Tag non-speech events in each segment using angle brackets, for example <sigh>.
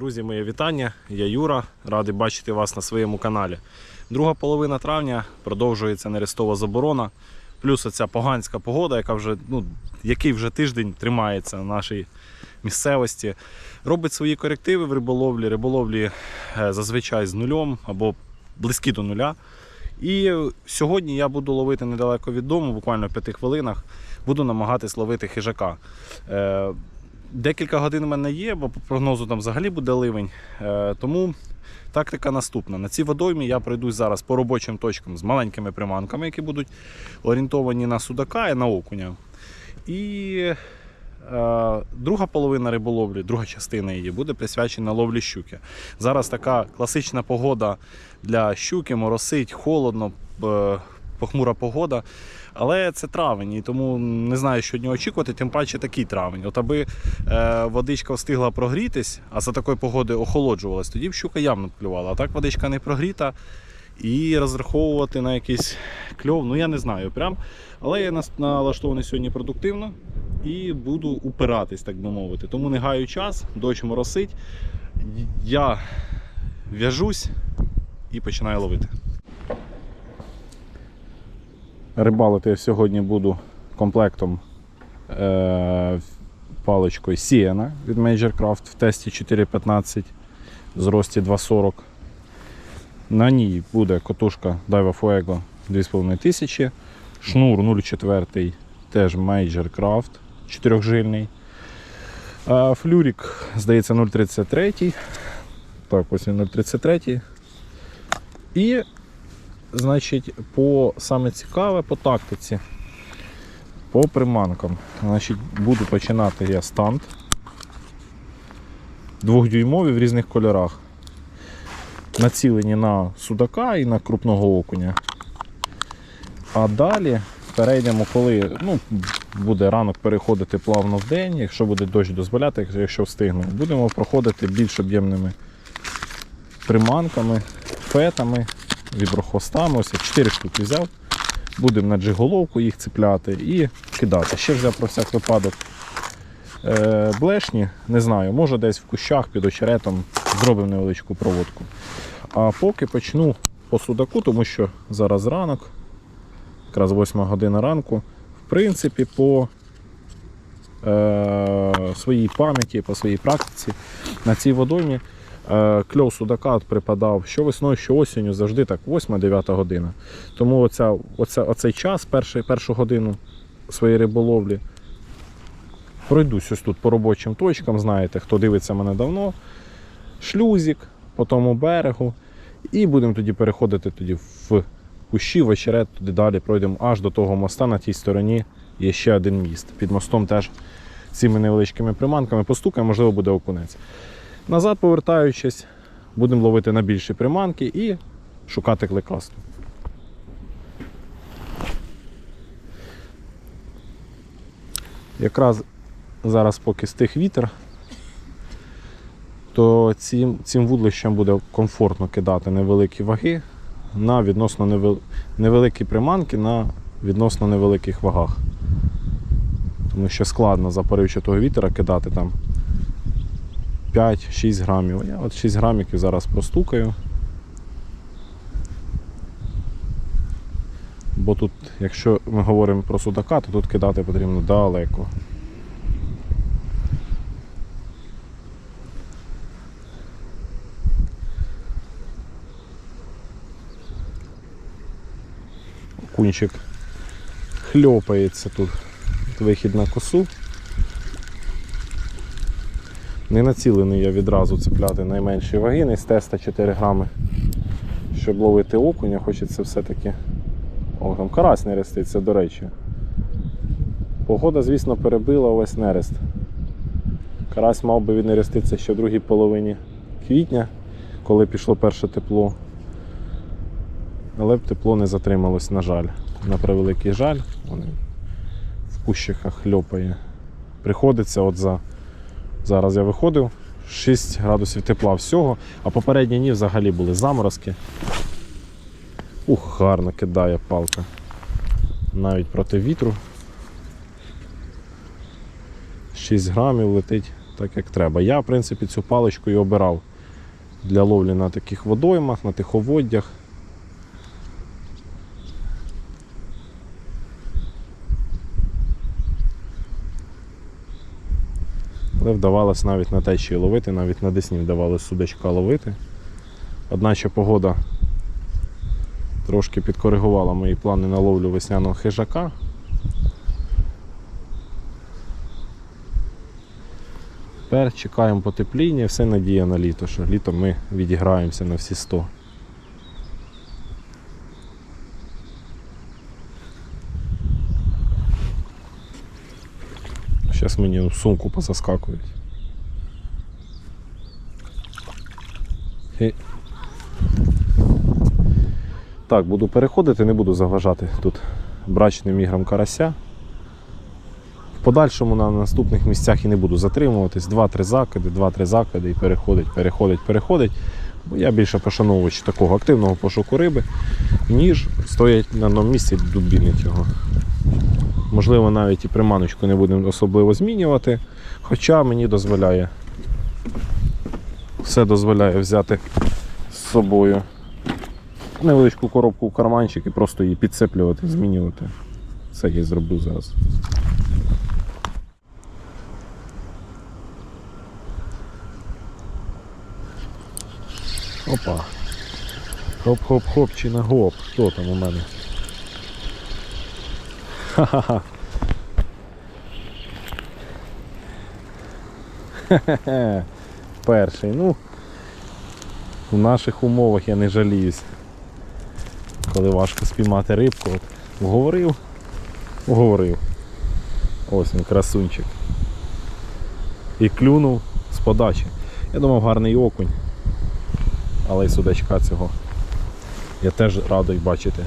Друзі, моє вітання. Я Юра, радий бачити вас на своєму каналі. Друга половина травня продовжується нерестова заборона. Плюс оця поганська погода, яка вже, ну, який вже тиждень тримається на нашій місцевості. Робить свої корективи в риболовлі. Риболовлі е, зазвичай з нульом або близькі до нуля. І сьогодні я буду ловити недалеко від дому, буквально в п'яти хвилинах. Буду намагатись ловити хижака. Декілька годин в мене є, бо по прогнозу там взагалі буде ливень. Е, Тому тактика наступна. На цій водоймі я пройдусь зараз по робочим точкам з маленькими приманками, які будуть орієнтовані на судака і на окуня. І е, друга половина риболовлі, друга частина її буде присвячена ловлі щуки. Зараз така класична погода для щуки, моросить, холодно, е, похмура погода. Але це травень, і тому не знаю, що від нього очікувати, тим паче такий травень. От аби е, водичка встигла прогрітись, а за такої погоди охолоджувалась, тоді б щука явно клювала. А так водичка не прогріта. І розраховувати на якийсь кльов, ну я не знаю прям. Але я налаштований сьогодні продуктивно і буду упиратись, так би мовити. Тому не гаю час, дощ моросить. Я в'яжусь і починаю ловити. Рибалити я сьогодні буду комплектом е, паличкою Sienna від Major Craft в тесті 4.15 з рості 2.40. На ній буде котушка Daiwa Fuego 2500, шнур 0,4 теж Major Craft 4-жильний. А флюрик, здається, 0,33. Так, ось він 0,33. І Значить, по саме цікаве по тактиці, по приманкам. Значить, буду починати я стант. Двохдюймові в різних кольорах. Націлені на судака і на крупного окуня. А далі перейдемо, коли ну, буде ранок переходити плавно в день, якщо буде дощ дозволяти, якщо встигнемо, будемо проходити більш об'ємними приманками, фетами віброхвостами. Ось я 4 штуки взяв. Будемо на джиголовку їх цепляти і кидати. Ще взяв про всяк випадок е, блешні, не знаю, може десь в кущах під очеретом зробимо невеличку проводку. А поки почну по судаку, тому що зараз ранок, якраз 8 година ранку, в принципі, по е, своїй пам'яті, по своїй практиці на цій водоймі Кльов судака припадав що весною, що осінню, завжди так 8-9 година. Тому оця, оця, оцей час, перший, першу годину своєї риболовлі, пройдусь ось тут по робочим точкам, знаєте, хто дивиться мене давно. Шлюзик по тому берегу. І будемо тоді переходити тоді в кущі, в очерет, туди далі пройдемо аж до того моста на тій стороні є ще один міст. Під мостом теж цими невеличкими приманками постукаємо, можливо, буде окунець. Назад повертаючись, будемо ловити на більші приманки і шукати кликасту. Якраз зараз поки стих вітер, то цим, цим вудлищем буде комфортно кидати невеликі ваги на відносно невел... невеликі приманки на відносно невеликих вагах. Тому що складно за поривчатого вітера кидати там 5-6 грамів. Я от 6 грамів зараз постукаю. Бо тут, якщо ми говоримо про судака, то тут кидати потрібно далеко. Кунчик хльопається тут вихід на косу. Не націлений я відразу цепляти найменші ваги, не з теста 4 грами. Щоб ловити окуня, хочеться все-таки. О, там карась не реститься, до речі. Погода, звісно, перебила увесь нерест. Карась мав би віднереститися ще в другій половині квітня, коли пішло перше тепло. Але б тепло не затрималось, на жаль. На превеликий жаль, вони в кущиках хльопає. Приходиться от за Зараз я виходив 6 градусів тепла всього, а попередні дні взагалі були заморозки. Ух, гарно кидає палка. Навіть проти вітру. 6 грамів летить так як треба. Я, в принципі, цю паличку і обирав для ловлі на таких водоймах, на тиховоддях. Але вдавалося навіть на течії ловити, навіть на десні вдавалося судачка ловити. Одначе погода трошки підкоригувала мої плани на ловлю весняного хижака. Тепер чекаємо потепління, все надія на літо, що літом ми відіграємося на всі 100. Зараз мені в сумку позаскакують. Хе. Так, буду переходити, не буду заважати тут брачним іграм карася. В подальшому на наступних місцях і не буду затримуватись. Два-три закиди, два-три закиди і переходить, переходить, переходить. Бо я більше пошановувач такого активного пошуку риби, ніж стоять на одному місці дубінить його. Можливо, навіть і приманочку не будемо особливо змінювати. Хоча мені дозволяє. Все дозволяє взяти з собою невеличку коробку в карманчик і просто її підцеплювати, змінювати. Це я зроблю зараз. Опа. Хоп-хоп-хоп чи на гоп. Хто там у мене? Ха-ха-ха. Хе-хе-хе. Перший. Ну, в наших умовах я не жаліюсь. Коли важко спіймати рибку, от вговорив, вговорив. Ось він красунчик. І клюнув з подачі. Я думав гарний окунь. Але й судачка цього. Я теж радий бачити.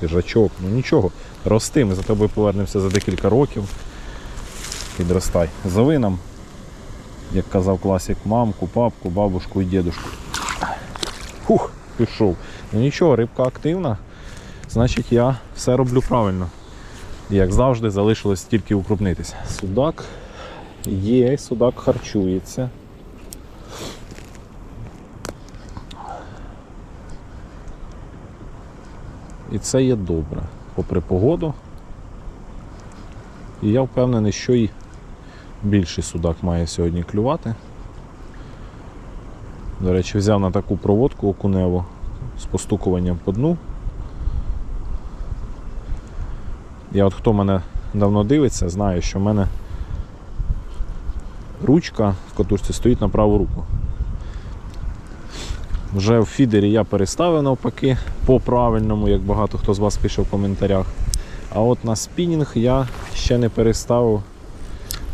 Хижачок, ну нічого, рости, ми за тобою повернемося за декілька років. Підростай. Зови нам, як казав класик, мамку, папку, бабушку і дідушку. Фух, пішов. Ну нічого, рибка активна, значить я все роблю правильно. Як завжди, залишилось тільки укрупнитися. Судак є, судак харчується. І це є добре, попри погоду. І я впевнений, що і більший судак має сьогодні клювати. До речі, взяв на таку проводку окуневу з постукуванням по дну. Я от хто мене давно дивиться, знає, що в мене ручка в катушці стоїть на праву руку. Вже в фідері я переставив навпаки по правильному, як багато хто з вас пише в коментарях. А от на спінінг я ще не переставив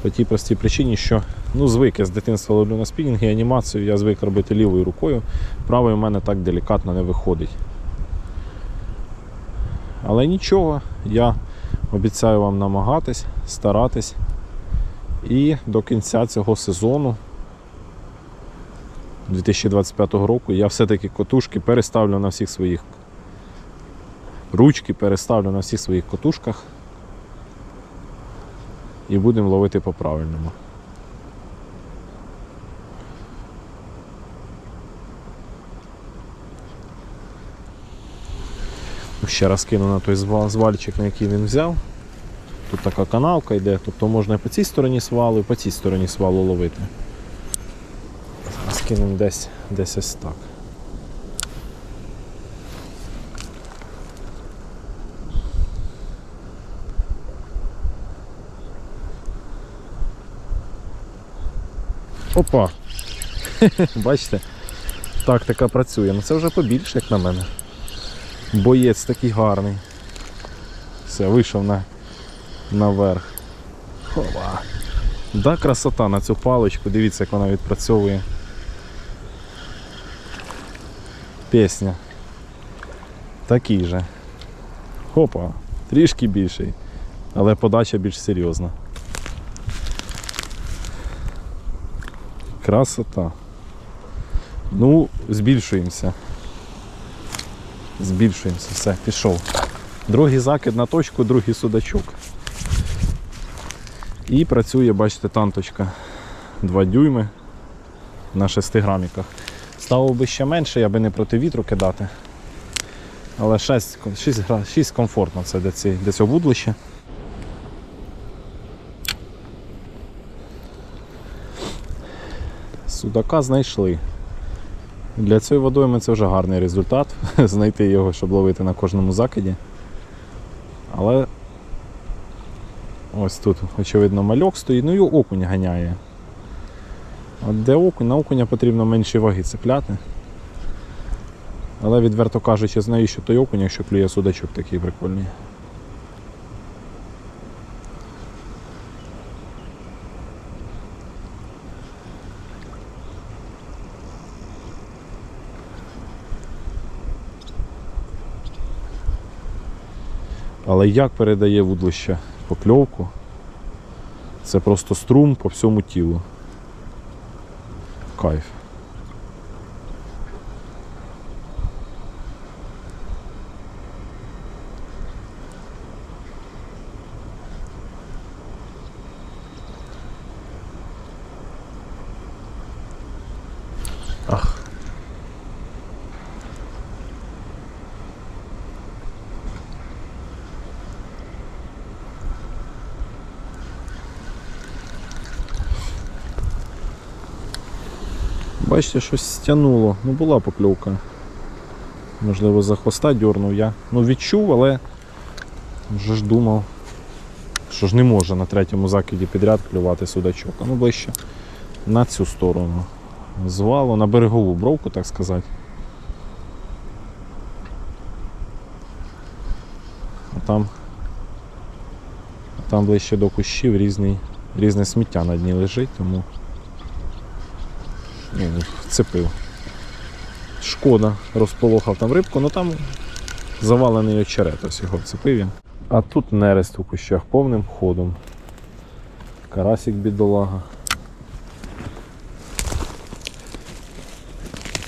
по тій простій причині, що ну, звик я з дитинства ловлю на спінінг і анімацію я звик робити лівою рукою. Правою в мене так делікатно не виходить. Але нічого, я обіцяю вам намагатись, старатись. І до кінця цього сезону 2025 року я все-таки котушки переставлю на всіх своїх ручки, переставлю на всіх своїх котушках і будемо ловити по-правильному. Ще раз кину на той звальчик, на який він взяв. Тут така канавка йде, тобто можна по цій стороні свалу, і по цій стороні свалу ловити. Зараз кинемо десь, десь ось так. Опа! <laughs> Бачите? Тактика працює. Ну це вже побільше, як на мене. Боєць такий гарний. Все, вийшов на, наверх. Хова. Да, красота на цю паличку, дивіться, як вона відпрацьовує. Пісня. Такий же. Хопа, трішки більший, але подача більш серйозна. Красота. Ну, збільшуємося. Збільшуємося, все, пішов. Другий закид на точку, другий судачок. І працює, бачите, танточка 2 дюйми на 6 граміках. Ставив би ще менше, я би не проти вітру кидати. Але 6, 6, 6 комфортно це для, ці, для цього вудлища. Судака знайшли. Для цієї водойми це вже гарний результат. <laughs> Знайти його, щоб ловити на кожному закиді. Але ось тут, очевидно, мальок стоїть, ну і окунь ганяє. От де окунь, на окуня потрібно менші ваги цепляти. Але відверто кажучи, знаю, що той окунь, якщо клює судачок такий прикольний. Але як передає вудлище покльовку, це просто струм по всьому тілу. Кайф. Бачите, щось стягнуло. Ну була покльовка. Можливо, за хвоста дьорнув я. Ну відчув, але вже ж думав, що ж не може на третьому закиді підряд клювати судачок. А ну ближче на цю сторону. Звало на берегову бровку, так сказати. А там, а там ближче до кущів різний, різне сміття на дні лежить, тому ну, вцепив. Шкода, розполохав там рибку, але там завалений очерет, ось його вцепив він. А тут нерест у кущах повним ходом. Карасик бідолага.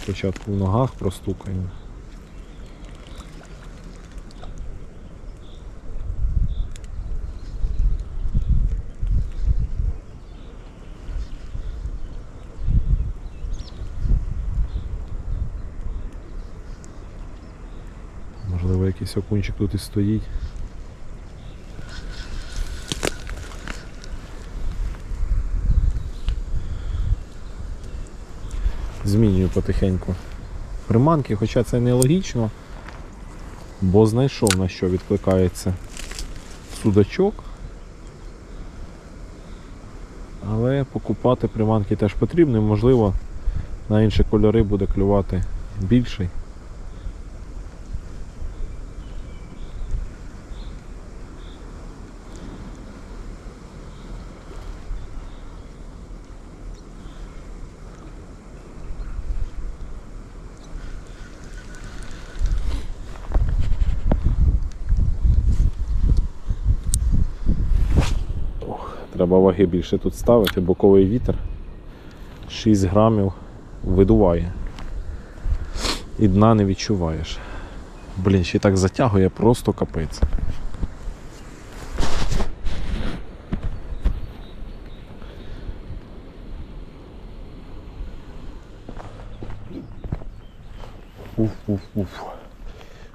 Спочатку в ногах простукаємо. Якийсь окунчик тут і стоїть. Змінюю потихеньку приманки, хоча це не логічно, бо знайшов на що відкликається судачок. Але покупати приманки теж потрібно, можливо, на інші кольори буде клювати більший. Треба ваги більше тут ставити, боковий вітер 6 грамів видуває. І дна не відчуваєш. Блін, ще так затягує просто капець. Уф-уф-уф.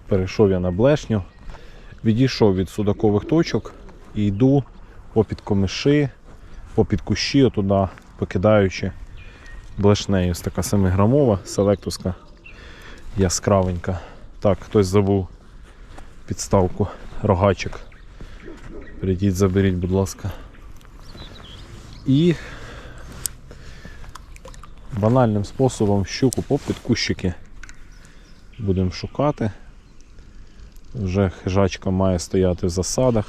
Перейшов я на блешню, відійшов від судакових точок і йду попід комиші, попід кущі, отуда, покидаючи блешнею. Ось така 7-грамова селектуска яскравенька. Так, хтось забув підставку, рогачик. Прийдіть, заберіть, будь ласка. І банальним способом щуку попід кущики будемо шукати. Вже хижачка має стояти в засадах.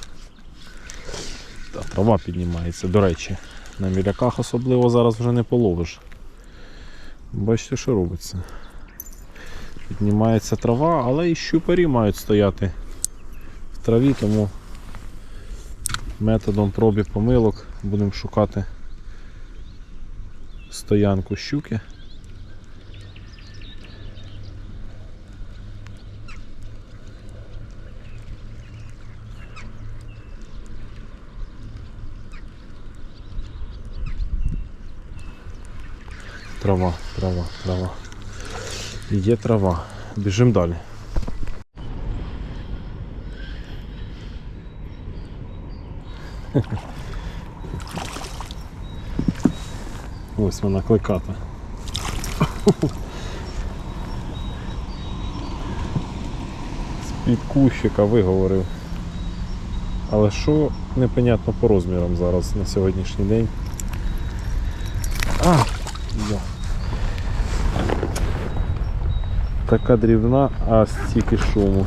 Трава піднімається. До речі, на міляках особливо зараз вже не половиш. Бачите, що робиться. Піднімається трава, але і щупарі мають стояти в траві, тому методом пробі помилок будемо шукати стоянку щуки. Трава, трава, трава. Є трава. Біжимо далі. <laughs> Ось вона кликата. <laughs> З-під кущика виговорив. Але що непонятно по розмірам зараз на сьогоднішній день. А, Така дрібна, а стільки шуму.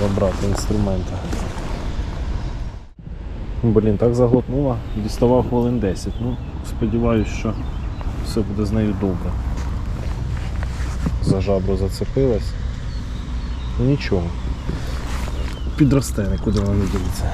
Забрати інструмента. Блін, так заглотнула. Діставав хвилин 10. Ну, сподіваюсь, що все буде з нею добре. За жабру зацепилась. Нічого. Підросте, нікуди вона не ділиться.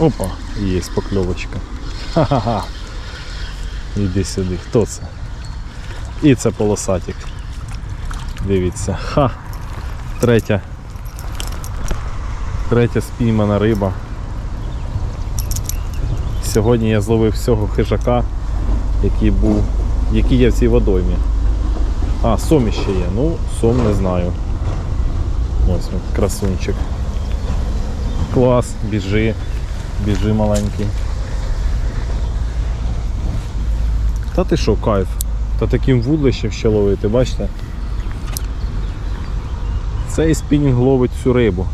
Опа, є покльовочка. Ха-ха-ха. Іди сюди. Хто це? І це полосатик. Дивіться. Ха! Третя. Третя спіймана риба. Сьогодні я зловив всього хижака, який був, який є в цій водоймі. А, сом ще є. Ну, сом не знаю. Ось він, красунчик. Клас, біжи. Біжи маленький. Та ти що, кайф? Та таким вудлищем ще ловити, бачите? Цей спінінг ловить всю рибу.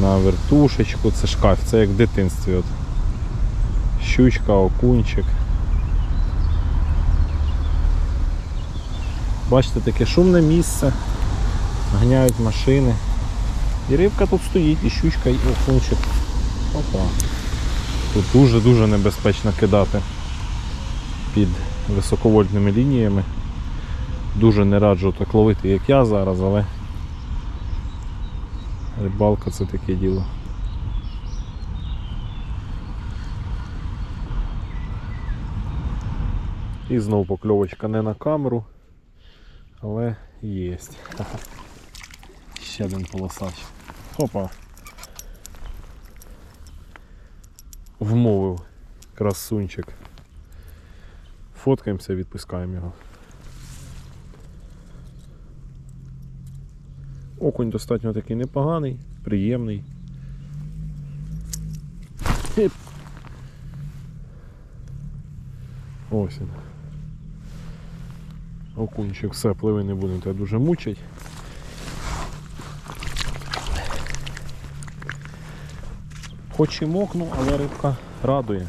На вертушечку, це ж кайф, це як в дитинстві. От. Щучка, окунчик. Бачите, таке шумне місце, ганяють машини. І рибка тут стоїть, і щучка, і окунчик. Опа. Тут дуже-дуже небезпечно кидати під високовольтними лініями. Дуже не раджу так ловити, як я зараз, але рибалка це таке діло. І знову покльовочка не на камеру, але є. <laughs> Ще один полосач. Опа. Вмовив красунчик. Фоткаємося, відпускаємо його. Окунь достатньо такий непоганий, приємний. Хіп. Ось він. Окунчик, все, пливи не будемо тебе дуже мучить. Хоч і мокну, але рибка радує.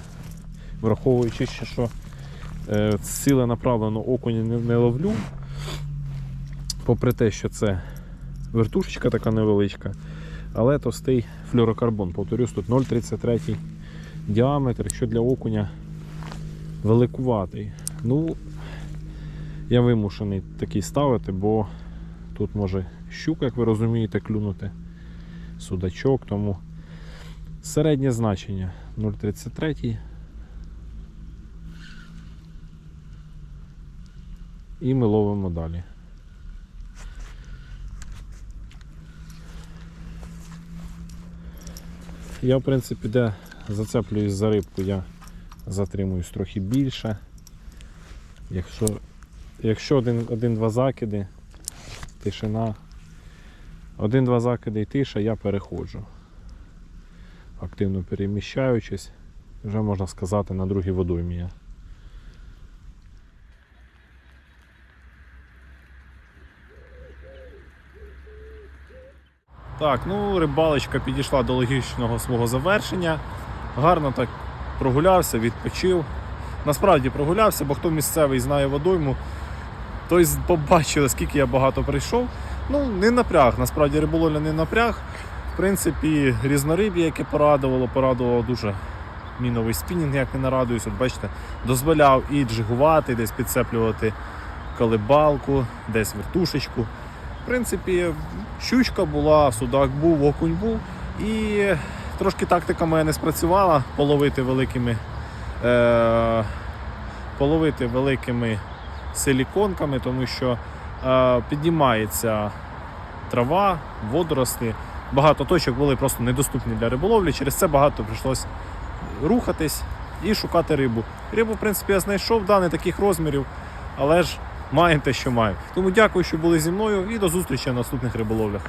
Враховуючи ще, що е, ціле направлено окуня не, ловлю. Попри те, що це вертушечка така невеличка, але товстий флюрокарбон. Повторюсь, тут 0,33 діаметр, що для окуня великуватий. Ну, я вимушений такий ставити, бо тут може щука, як ви розумієте, клюнути, судачок, тому середнє значення 0,33. І ми ловимо далі. Я, в принципі, де зацеплююсь за рибку, я затримуюсь трохи більше. Якщо якщо один- один-два закиди, тишина, один-два закиди і тиша, я переходжу. Активно переміщаючись, вже можна сказати на другій водоймі. я. Так, ну рибалочка підійшла до логічного свого завершення. Гарно так прогулявся, відпочив. Насправді прогулявся, бо хто місцевий знає водойму, той побачив, скільки я багато прийшов. Ну, не напряг, насправді риболовля не напряг. В принципі, різнориб'я, яке порадувало, порадувало дуже міновий спінінг, як не нарадуюсь. От бачите, дозволяв і джигувати, десь підцеплювати колебалку, десь вертушечку. В принципі, щучка була, судак був, окунь був. І трошки тактика моя не спрацювала половити великими, е, половити великими силіконками, тому що е, піднімається трава, водорости. Багато точок були просто недоступні для риболовлі. Через це багато прийшлось рухатись і шукати рибу. Рибу, в принципі, я знайшов, да, не таких розмірів, але ж маємо те, що маємо. Тому дякую, що були зі мною і до зустрічі на наступних риболовлях.